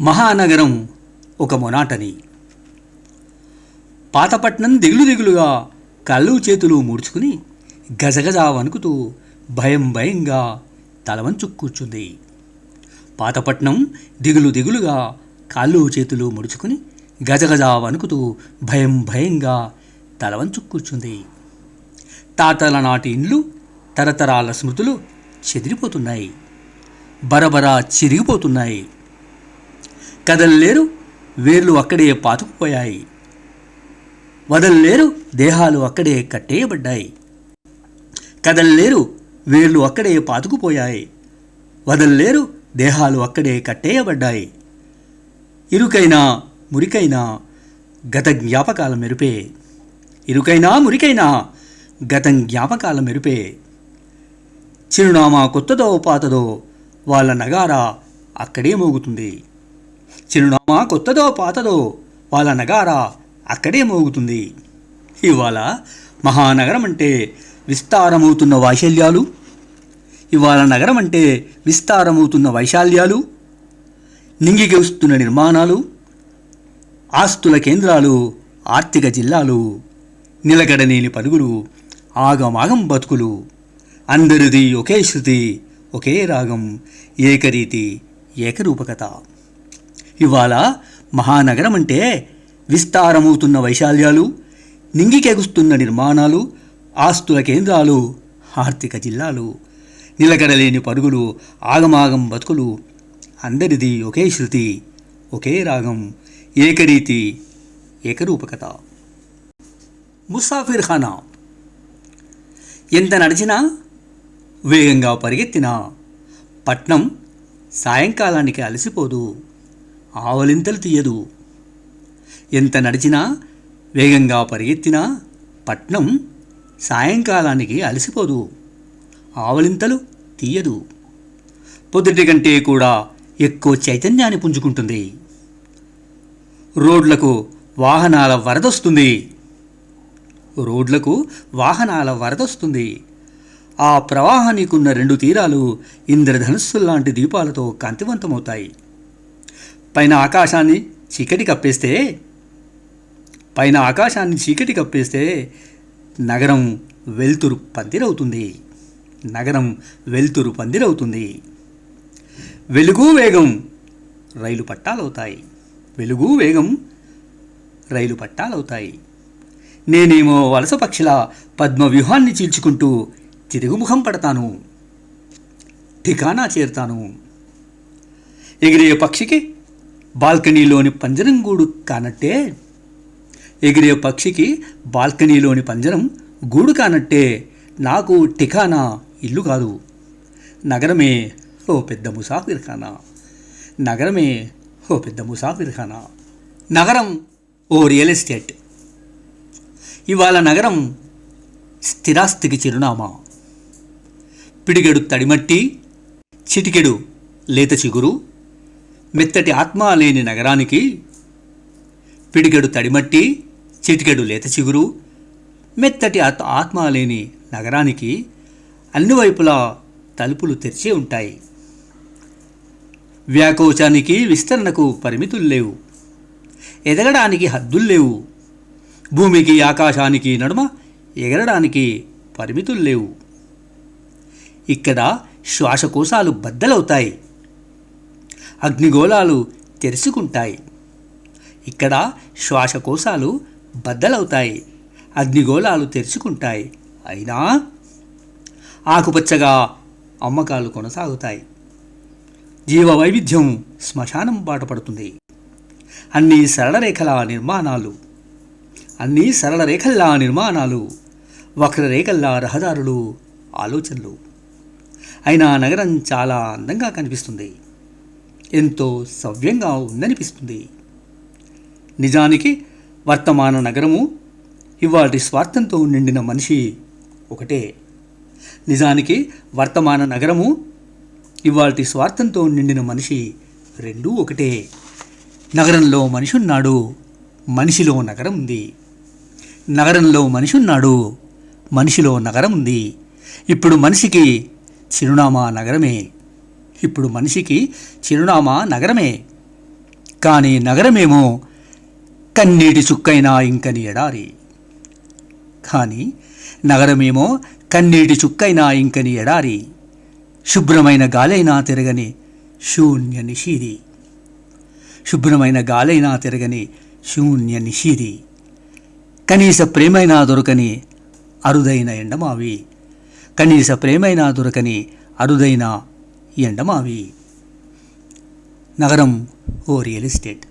మహానగరం ఒక మొనాటని. పాతపట్నం దిగులు దిగులుగా కళ్ళు చేతులు ముడుచుకుని గజగజ వణుకుతూ భయం భయంగా తలవంచు కూర్చుంది. పాతపట్నం దిగులు దిగులుగా కాళ్ళు చేతులు ముడుచుకుని గజగజ వణుకుతూ భయం భయంగా తలవంచు కూర్చుంది. తాతల నాటి ఇండ్లు తరతరాల స్మృతులు చెదిరిపోతున్నాయి. బరబరా చిరిగిపోతున్నాయి. కదల్లేరు వేర్లు అక్కడే పాతుకుపోయాయి. వదల్లేరు దేహాలు అక్కడే కట్టేయబడ్డాయి. కదల్లేరు వేర్లు అక్కడే పాతుకుపోయాయి. వదల్లేరు దేహాలు అక్కడే కట్టేయబడ్డాయి. ఇరుకైనా మురికైనా గత జ్ఞాపకాల మెరుపే. ఇరుకైనా మురికైనా గత జ్ఞాపకాల మెరుపే. చిరునామా కొత్తదో పాతదో వాళ్ళ నగారా అక్కడే మోగుతుంది. చిరునామా కొత్తదో పాతదో వాళ్ళ నగారా అక్కడే మోగుతుంది. ఇవాళ మహానగరం అంటే విస్తారమవుతున్న వైశల్యాలు? ఇవాళ నగరం అంటే విస్తారమవుతున్న వైశాల్యాలు? నింగికి వస్తున్న నిర్మాణాలు? ఆస్తుల కేంద్రాలు ఆర్థిక జిల్లాలు? నిలకడనేని పరుగులు ఆగమాగం బతుకులు? అందరిది ఒకే శృతి ఒకే రాగం ఏకరీతి ఏకరూపకత. ఇవాళ మహానగరం అంటే విస్తారమవుతున్న వైశాల్యాలు నింగికెగుస్తున్న నిర్మాణాలు ఆస్తుల కేంద్రాలు ఆర్థిక జిల్లాలు నిలకడలేని పరుగులు ఆగమాగం బతుకులు అందరిది ఒకే శృతి ఒకే రాగం ఏకరీతి ఏకరూపకత. ముసాఫిర్ ఖానా ఎంత నడిచినా వేగంగా పరిగెత్తినా పట్నం సాయంకాలానికి అలసిపోదు. ఆవలింతలు తీయదు. ఎంత నడిచినా వేగంగా పరిగెత్తినా పట్నం సాయంకాలానికి అలసిపోదు. ఆవలింతలు తీయదు. పొద్దుటి కంటే కూడా ఎక్కువ చైతన్యాన్ని పుంజుకుంటుంది. రోడ్లకు వాహనాల వరదొస్తుంది. రోడ్లకు వాహనాల వరదొస్తుంది. ఆ ప్రవాహానికి ఉన్న రెండు తీరాలు ఇంద్రధనుస్సుల్లాంటి దీపాలతో కాంతివంతమవుతాయి. పైన ఆకాశాన్ని చీకటి కప్పేస్తే పైన ఆకాశాన్ని చీకటి కప్పేస్తే నగరం వెలుతురు పందిరవుతుంది. నగరం వెలుతురు పందిరవుతుంది. వెలుగు వేగం రైలు పట్టాలవుతాయి. వెలుగు వేగం రైలు పట్టాలవుతాయి. నేనేమో వలస పక్షిల పద్మ వ్యూహాన్ని చీల్చుకుంటూ తిరుగుముఖం పడతాను. ఠికానా చేరుతాను. ఎగిరే పక్షికి బాల్కనీలోని పంజరం గూడు కానట్టే. ఎగిరే పక్షికి బాల్కనీలోని పంజరం గూడు కానట్టే. నాకు ఠికానా ఇల్లు కాదు. నగరమే ఓ పెద్ద ముసాఫిర్ఖానా నగరమే ఓ పెద్ద ముసాఫిర్ఖానా నగరం ఓ రియల్ ఎస్టేట్. ఇవాళ నగరం స్థిరాస్తికి చిరునామా. పిడిగెడు తడిమట్టి చిటికెడు లేత చిగురు మెత్తటి ఆత్మ లేని నగరానికి పిడిగెడు తడిమట్టి చిటికెడు లేత చిగురు మెత్తటి ఆత్మ లేని నగరానికి అన్ని వైపులా తలుపులు తెరిచి ఉంటాయి. వ్యాకోచానికి విస్తరణకు పరిమితులు లేవు. ఎదగడానికి హద్దులు లేవు. భూమికి ఆకాశానికి నడుమ ఎగరడానికి పరిమితులు లేవు. ఇక్కడ శ్వాసకోశాలు బద్దలవుతాయి. అగ్నిగోళాలు తెరుచుకుంటాయి. ఇక్కడ శ్వాసకోశాలు బద్దలవుతాయి. అగ్నిగోళాలు తెరుచుకుంటాయి. అయినా ఆకుపచ్చగా అమ్మకాలు కొనసాగుతాయి. జీవ వైవిధ్యం శ్మశానం బాటపడుతుంది అన్ని సరళ రేఖల నిర్మాణాలు అన్ని సరళ రేఖల్లా నిర్మాణాలు వక్రరేఖల్లా రహదారులు ఆలోచనలు. అయినా నగరం చాలా అందంగా కనిపిస్తుంది. ఎంతో సవ్యంగా ఉందనిపిస్తుంది. నిజానికి వర్తమాన నగరము ఇవాటి స్వార్థంతో నిండిన మనిషి ఒకటే. నిజానికి వర్తమాన నగరము ఇవాటి స్వార్థంతో నిండిన మనిషి రెండూ ఒకటే. నగరంలో మనిషి ఉన్నాడు మనిషిలో నగరం ఉంది. నగరంలో మనిషి ఉన్నాడు మనిషిలో నగరం ఉంది. ఇప్పుడు మనిషికి చిరునామా నగరమే. ఇప్పుడు మనిషికి చిరునామా నగరమే. కానీ నగరమేమో కన్నీటి చుక్కైనా ఇంకని ఎడారి. కానీ నగరమేమో కన్నీటి చుక్కైనా ఇంకని ఎడారి. శుభ్రమైన గాలైనా తిరగని శూన్య నిషీది శుభ్రమైన గాలైనా తిరగని శూన్య నిషీది కనీస ప్రేమైనా దొరకని అరుదైన ఎండమావి. కనీస ప్రేమైనా దొరకని అరుదైన ఎండమావి నగరం ఓ రియల్ ఎస్టేట్